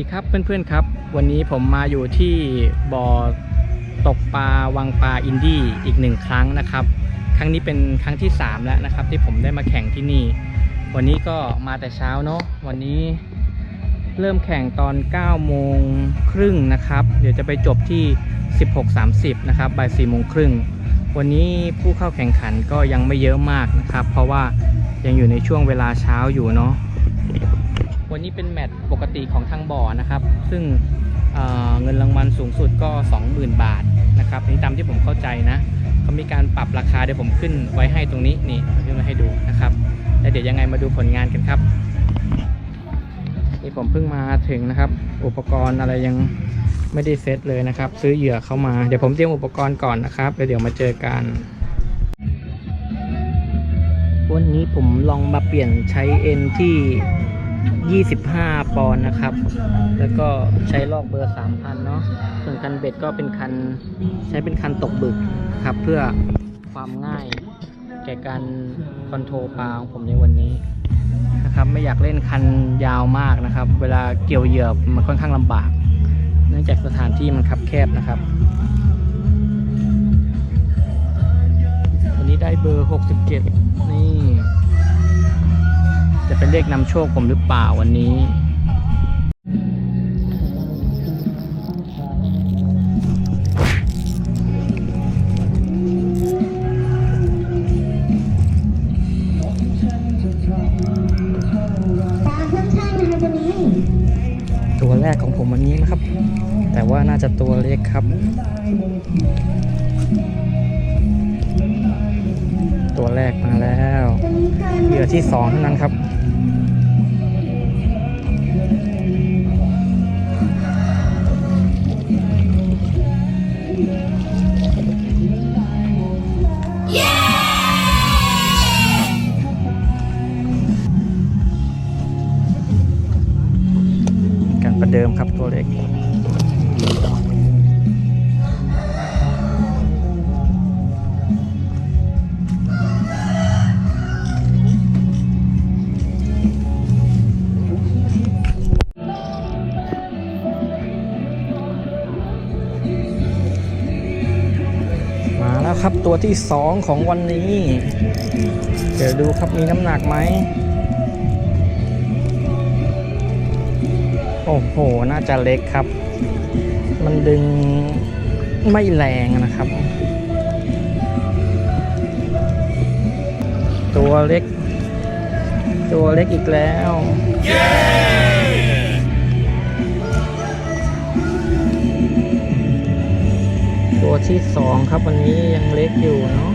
วัสดีครับเพื่อนๆครับ วันนี้ผมมาอยู่ที่บ่อตกปลาวังปลาอินดี้อีกหนึ่งครั้งนะครับ ครั้งนี้เป็นครั้งที่ 3 แล้วนะครับ ที่ผมได้มาแข่งที่นี่ วันนี้ก็มาแต่เช้าเนาะวันนี้เริ่มแข่งตอน9โมงครึ่งนะครับ เดี๋ยวจะไปจบที่ 16.30 นะครับบ่าย4โมงครึ่งวันนี้ผู้เข้าแข่งขันก็ยังไม่เยอะมากนะครับ เพราะว่ายังอยู่ในช่วงเวลาเช้าอยู่เนาะ วันนี้เป็นแมตช์ปกติของทางบ่อนะครับ ซึ่งเเงินรางวัลสูงสุดก็ 20,000 บาทนะครับนี่ตามที่ผมเข้าใจนะเขามีการปรับราคาเดี๋ยวผมขึ้นไว้ให้ตรงนี้นี่ขึ้นมาให้ดูนะครับแล้วเดี๋ยวยังไงมาดูผลงานกันครับนี่ผมเพิ่งมาถึงนะครับ อุปกรณ์อะไรยังไม่ได้เซตเลยนะครับ ซื้อเหยื่อเข้ามาเดี๋ยวผมเตรียมอุปกรณ์ก่อนนะครับแล้วเดี๋ยวมาเจอกันวันนี้ผมลองมาเปลี่ยนใช้เอ็นที่ 25 ปอนด์นะครับ แล้วก็ใช้ลอกเบอร์ 3,000 เนาะ ส่วนคันเบ็ดก็เป็นคันใช้เป็นคันตกบึกครับ เพื่อความง่ายแก่การคอนโทรลปลาของผมในวันนี้นะครับ ไม่อยากเล่นคันยาวมากนะครับ เวลาเกี่ยวเหยื่อมันค่อนข้างลำบาก เนื่องจากสถานที่มันคับแคบนะครับ วันนี้ได้เบอร์ 67 นี่ จะเป็นเลขนำโชคผมหรือเปล่าวันนี้ ตามข้างๆนะคะตัวนี้ตัวแรกของผมวันนี้นะครับ แต่ว่าน่าจะตัวเล็กครับ ที่สองเท่านั้นครับการประเดิมครับตัวเล็ก ตัวที่สองของวันนี้ เดี๋ยวดูครับมีน้ำหนักไหม โอ้โห น่าจะเล็กครับ มันดึงไม่แรงนะครับ ตัวเล็ก ตัวเล็กอีกแล้วตั ที่สองครับวันนี้ยังเล็กอยู่เนาะ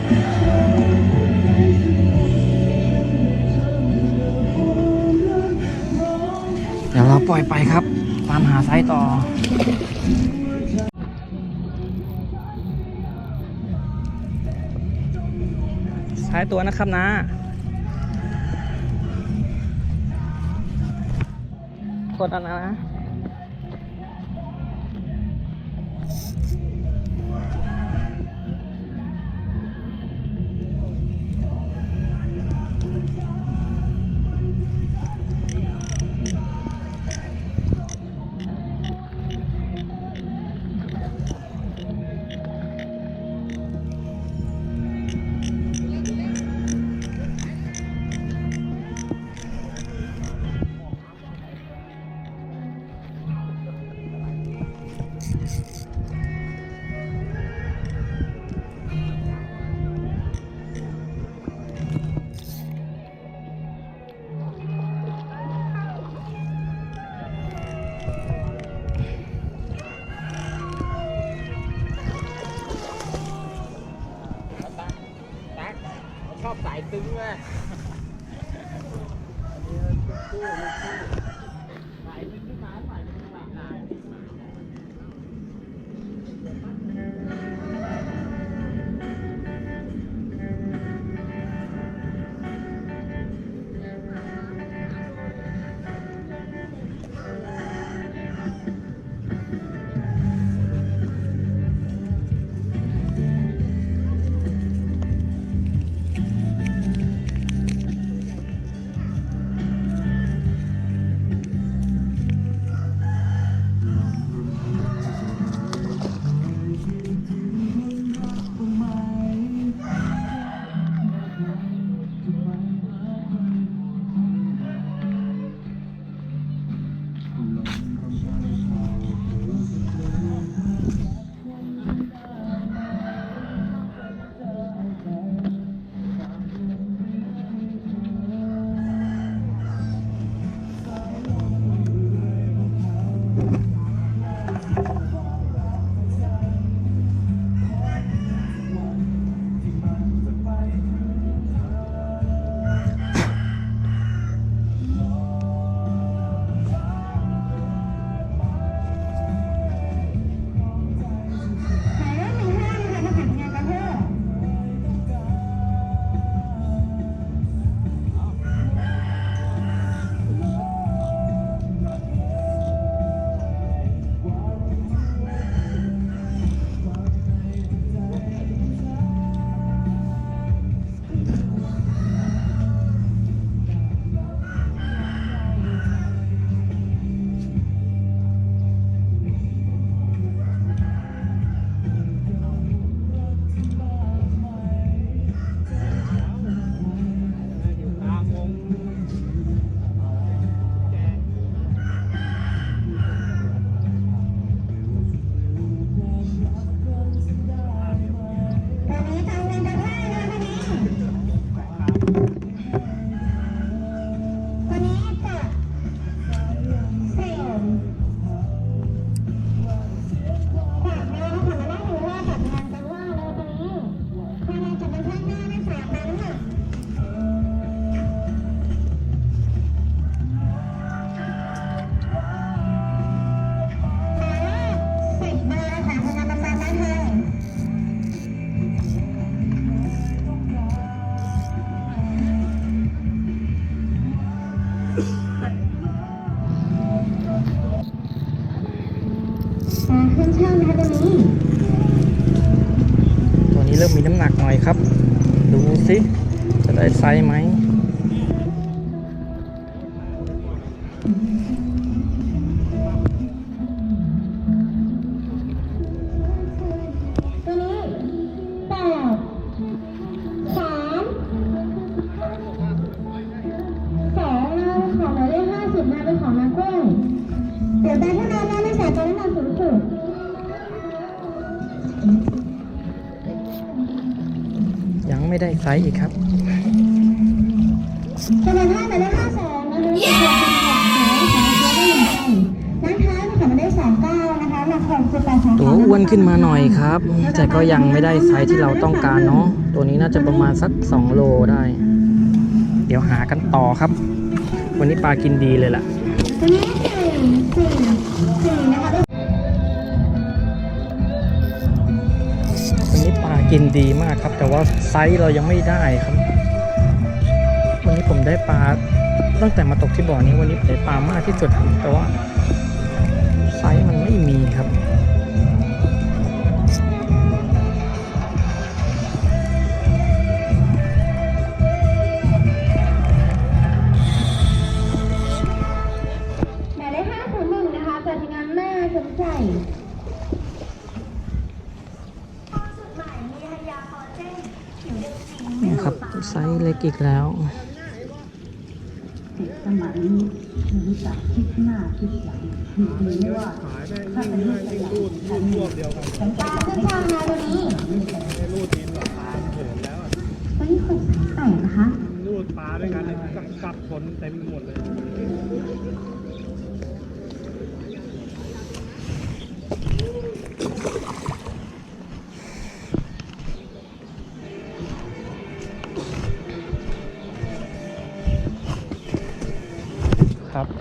เดี๋ยวเราปล่อยไปครับ ตามหาไซส์ต่อสายตัวนะครับนะกดอันนะ ขึ้นช่างนะตรงนี้ ตัวนี้เริ่มมีน้ำหนักหน่อยครับ ดูสิจะได้ไซส์ไหมตัวนี้แปดสามสองนะของหมายเลขห้าสิบนะเป็นของนางกล้ ไม่ได้ไซส์อีกครับจำนวนท่าหมายเลขห้าสองนะคะเป็นของของเชื้อได้หนึ่งใบนั้นท้ายเป็นของหมายเลขสองเก้านะคะหลักหกสิบแปดสองตัวอ้วนขึ้นมาหน่อยครับ แต่ก็ยังไม่ได้ไซส์ที่เราต้องการเนาะตัวนี้น่าจะประมาณสัก 2 โลได้ เดี๋ยวหากันต่อครับ วันนี้ปลากินดีเลยล่ะ กินดีมากครับ แต่ว่าไซส์เรายังไม่ได้ครับ วันนี้ผมได้ปลาตั้งแต่มาตกที่บ่อนี้วันนี้ได้ปลามากที่สุดแต่ว่าไซส์มันไม่มีครับหมายเลขห้าศูนย์หนึ่งนะคะจัดงานแม่สนใจสุดใหม่มีทยาคอลลาเจนผิวเด็กสี นี่ครับ ไซส์เล็กอีกแล้วเด็กสมัยนี้รู้จักคิดหน้าคิดหลังหรือว่าถ้าเป็นลูกขยันขันหมดฉันปก็ลาจะขึ้นให้ช่างนะตัวนี้รูดดินหรอปลาเถินแล้วอะตัวนี้หกแปดนะคะรูดปลาด้วยกันเลยกับกับคนเต็มหมดเลย ครับ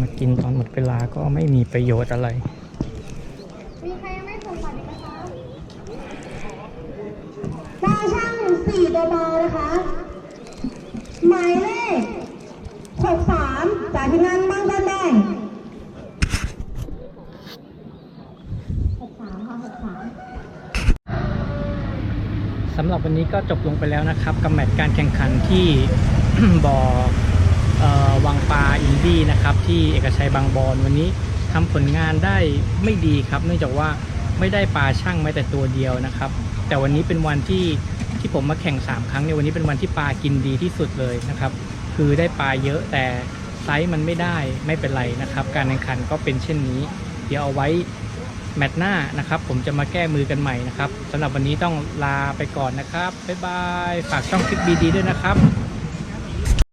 มากินตอนหมดเวลาก็ไม่มีประโยชน์อะไร มีใครยังไม่ส่งบัตรอีกไหมคะปลาช่างสี่ตัวบอนะคะ หมายเลขหกสามจากทีมงานบางต้นแดงหกสามค่ะหกสามสำหรับวันนี้ก็จบลงไปแล้วนะครับกับแมตช์การแข่งขันที่ บ่อเอ่อวังปลาอินดี้นะครับ ที่เอกชัยบางบอนวันนี้ทำผลงานได้ไม่ดีครับ เนื่องจากว่าไม่ได้ปลาช่างแม้แต่ตัวเดียวนะครับ แต่วันนี้เป็นวันที่ที่ผมมาแข่ง 3 ครั้งในยวันนี้เป็นวันที่ปลากินดีที่สุดเลยนะครับ คือได้ปลาเยอะแต่ไซส์มันไม่ได้ไม่เป็นไรนะครับ การแข่งขันก็เป็นเช่นนี้ เดี๋ยวเอาไว้แมตช์หน้านะครับ ผมจะมาแก้มือกันใหม่นะครับสำหรับวันนี้ต้องลาไปก่อนนะครับบ๊ายบายฝากช่องคลิปดีๆด้วยนะครับ